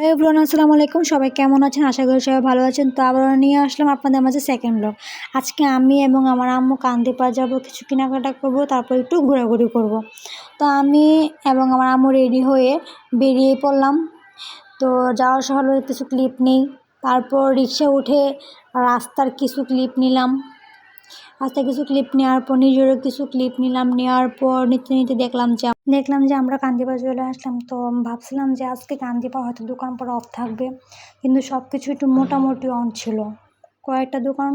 Hello everyone, আসসালামু আলাইকুম। সবাই কেমন আছেন? আশা করি সবাই ভালো আছেন। তো আবার নিয়ে আসলাম আপনাদের মাঝে সেকেন্ড ব্লগ আজকে আমি এবং আমার আম্মু কান্দিপাড় যাব, কিছু কেনাকাটা করব, তারপর একটু ঘোরাঘুরি করব। তো আমি এবং আমার আম্মু রেডি হয়ে বেরিয়ে পড়লাম। তো যাওয়ার সময় কিছু ক্লিপ নেই। তারপর রিক্সা উঠে রাস্তার কিছু ক্লিপ নিলাম। রাস্তায় কিছু ক্লিপ নেওয়ার পর, নিজেরও কিছু ক্লিপ নিলাম নেওয়ার পর নিতে নিতে দেখলাম যে দেখলাম যে আমরা কান্দিপা চলে আসলাম। তো ভাবছিলাম যে আজকে কান্দিপা হয়তো দোকান পর অফ থাকবে, কিন্তু সব কিছু একটু মোটামুটি অন ছিল। কয়েকটা দোকান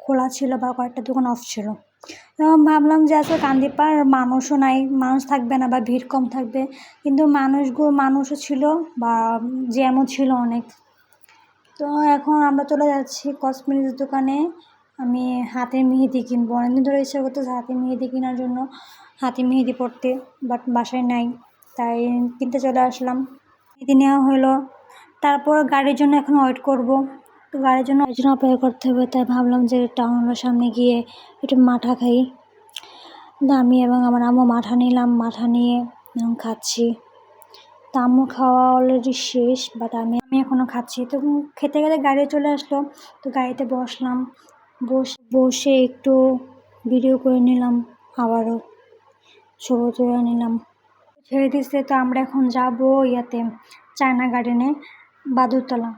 খোলা ছিল বা কয়েকটা দোকান অফ ছিল। এবং ভাবলাম যে আজকে কান্দিপাড় মানুষও নাই, মানুষ থাকবে না বা ভিড় কম থাকবে, কিন্তু মানুষগুলো মানুষও ছিল বা জ্যামও ছিল অনেক। তো এখন আমরা চলে যাচ্ছি কসমেটিক্স দোকানে। আমি হাতের মেহেদি কিনবো। অনেকদিন ধরে ইচ্ছা করতো হাতের মেহেদি কেনার জন্য। হাতে মেহেদি পড়তে বাট বাসায় নাই, তাই কিনতে চলে আসলাম। মেহেদি নেওয়া হলো, তারপর গাড়ির জন্য এখন ওয়েট করব। তো গাড়ির জন্য ওই জন্য অপেক্ষা করতে হবে, তাই ভাবলাম যে টাউনের সামনে গিয়ে একটু মাঠা খাই। আমি এবং আমার আম্মু মাঠা নিলাম, মাঠা নিয়ে এখন খাচ্ছি। তো আম্মু খাওয়া অলরেডি শেষ বাট আমি আমি এখনও খাচ্ছি। তো খেতে খেতে গাড়ি চলে আসলো, তো গাড়িতে বসলাম। বসে একটু ভিডিও করে নিলাম, আবারও ছবি তুলে নিলাম। ছেড়ে দিচ্ছে তো আমরা এখন যাব ইয়াতে চায়না গার্ডেনে বাদুরতলা।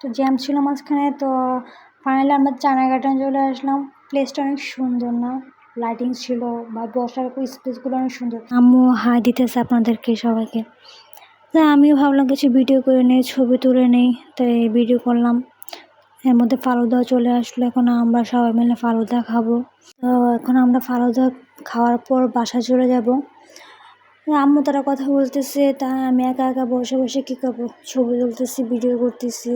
তো জ্যাম ছিল মাঝখানে, তো ফাইনালি আমরা চায়না গার্ডেন চলে আসলাম। প্লেসটা অনেক সুন্দর না? লাইটিং ছিল বা বসার স্পেসগুলো অনেক সুন্দর। আম্মু হাই দিতেছে আপনাদেরকে সবাইকে। তা আমিও ভাবলাম কিছু ভিডিও করে নেই, ছবি তুলে নেই, তাই ভিডিও করলাম। এর মধ্যে ফালুদাও চলে আসলো, এখন আমরা সবাই মিলে ফালুদা খাব। তো এখন আমরা ফালুদা খাওয়ার পর বাসা চলে যাব। আম্মু তারা কথা বলতেছে, তা আমি একা একা বসে বসে কী করব? ছবি তুলতেছি ভিডিও করতেছি।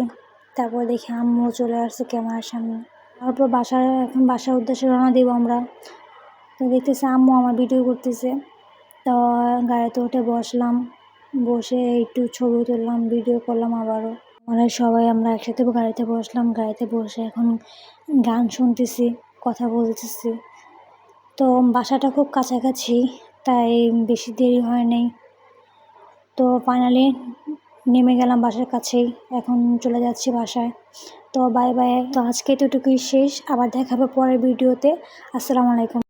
তারপর দেখি আম্মু চলে আসছে ক্যামেরার সামনে। তারপর বাসায়, এখন বাসার উদ্দেশ্যে রওনা দিব আমরা। তো দেখতেছি আম্মু আমার ভিডিও করতেছে। তো গাড়িতে উঠে বসলাম, বসে একটু ছবি তুললাম ভিডিও করলাম আবারও। আমরা সবাই আমরা একসাথে গাড়িতে বসলাম, গাড়িতে বসে এখন গান শুনতেছি, কথা বলতেছি। তো বাসাটা খুব কাছাকাছি, তাই বেশি দেরি হয় নাই। তো ফাইনালি নেমে গেলাম বাসার কাছেই, এখন চলে যাচ্ছি বাসায়। তো বাই বাই তো আজকে এতটুকুই শেষ, আবার দেখাবে পরের ভিডিওতে আসসালামু আলাইকুম।